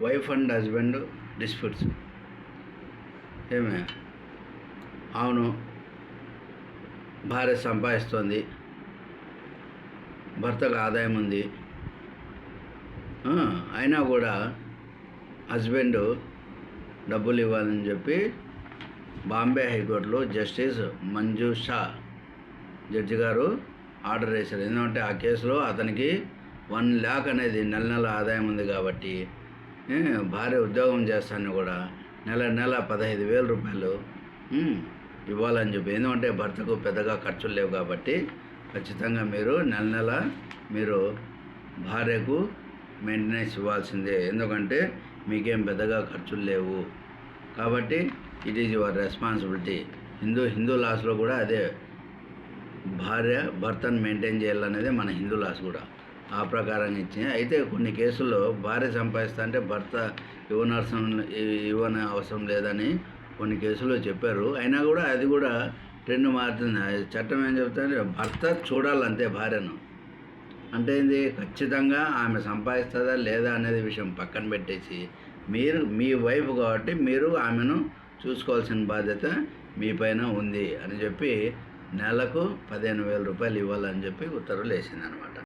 Wife and husband disputes. ఏమే? అవును. భార్య సంపాదిస్తుంది. భర్తకు ఆదాయం ఉంది. అయినా కూడా హస్బెండ్ డబ్బులు ఇవ్వాలని చెప్పి బాంబే హైకోర్టులో జస్టిస్ మంజు షా జడ్జి గారు ఆర్డర్ వేశారు. ఎందుకంటే ఆ కేసులో అతనికి వన్ ల్యాక్ అనేది నెల నెల ఆదాయం ఉంది కాబట్టి భార్య ఉద్యోగం చేస్తాను కూడా నెల నెల పదహైదు వేల రూపాయలు ఇవ్వాలని చెప్పి. ఎందుకంటే భర్తకు పెద్దగా ఖర్చులు లేవు కాబట్టి ఖచ్చితంగా మీరు నెల నెల మీరు భార్యకు మెయింటెనెన్స్ ఇవ్వాల్సిందే. ఎందుకంటే మీకేం పెద్దగా ఖర్చులు లేవు. కాబట్టి it is your responsibility Hindu Hindu లాస్లో కూడా అదే భార్య భర్తను మెయింటైన్ చేయాలనేది మన హిందూ లాస్ కూడా. ఆ ప్రకారంగా ఇచ్చింది అయితే కొన్ని కేసుల్లో భార్య సంపాదిస్తా అంటే భర్త ఇవ్వనవసరం ఇవ్వని అవసరం లేదని కొన్ని కేసుల్లో చెప్పారు. అయినా కూడా అది కూడా ట్రెండ్ మారుతుంది. చట్టం ఏం చెప్తుందంటే భర్త చూడాలంతే భార్యను. అంటే ఏంది? ఖచ్చితంగా ఆమె సంపాదిస్తుందా లేదా అనేది విషయం పక్కన పెట్టేసి మీరు మీ వైఫ్ కాబట్టి మీరు ఆమెను చూసుకోవాల్సిన బాధ్యత మీ పైన ఉంది అని చెప్పి నెలకు పదిహేను వేల రూపాయలు ఇవ్వాలని చెప్పి ఉత్తర్వులు వేసింది అనమాట